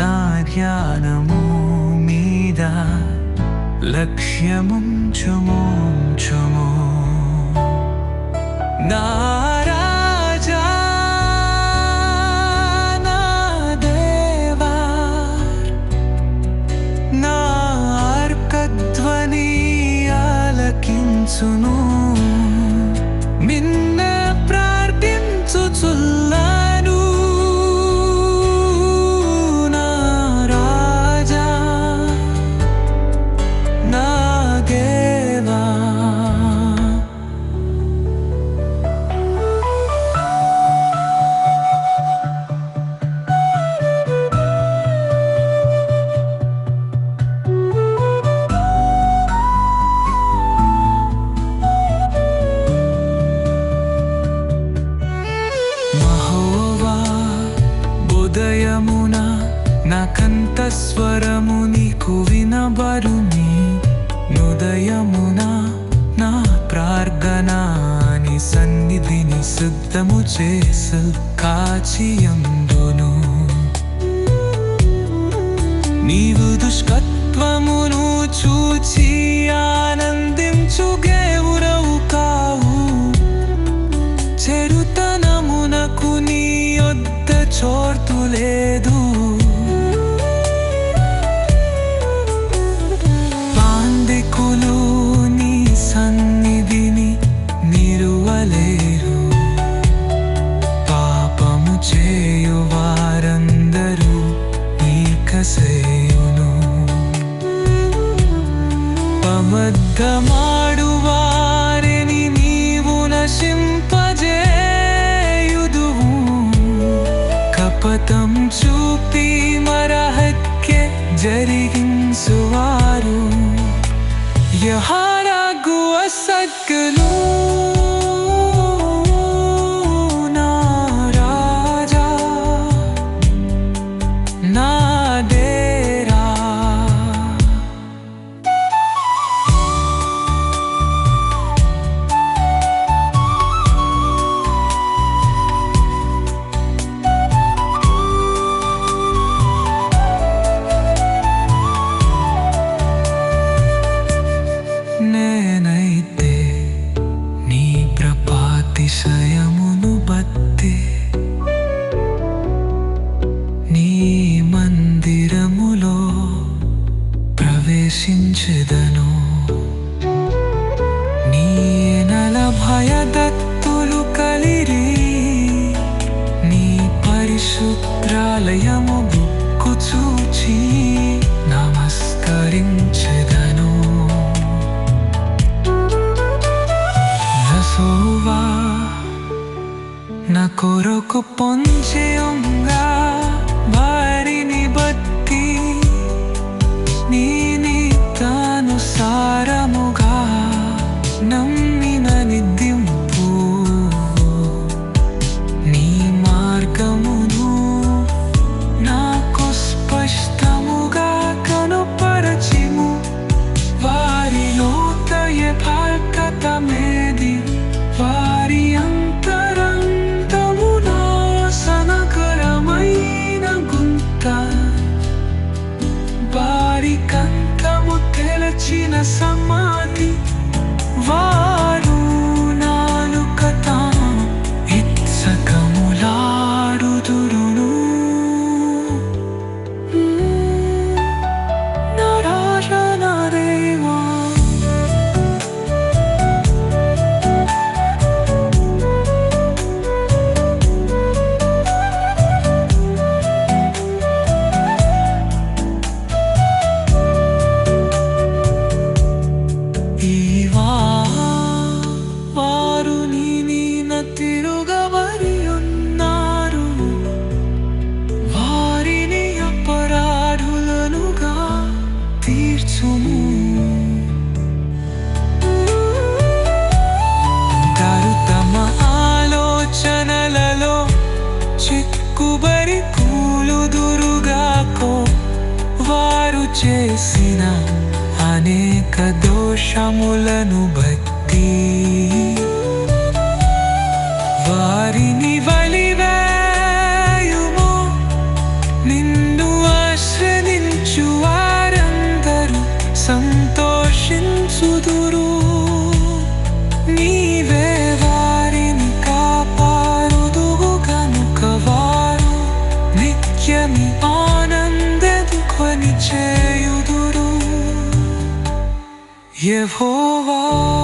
నా ధ్యానము మీద లక్ష్యముంచుముంచుము నా రాజా నా దేవా హృదయమున నా కంఠస్వరము నీకు వినబరుని నుదయమున నా ప్రార్థనాని సన్నిధిని సిద్ధము చేసు కాచియందును. నీవు దుష్కత్వమును చూచి ఆనంద కపటం చూపి మరహత్యే జరిగించువారు యహారాగు అసత్కులు ఆలయము బుక్కు చూచి నమస్కరించెదను. యెహోవా నా కొరకు పొంచెయుంగా చిక్కుబరి కూలుదురుగాకో వారు చేసిన అనేక దోషములను బట్టి. 也破万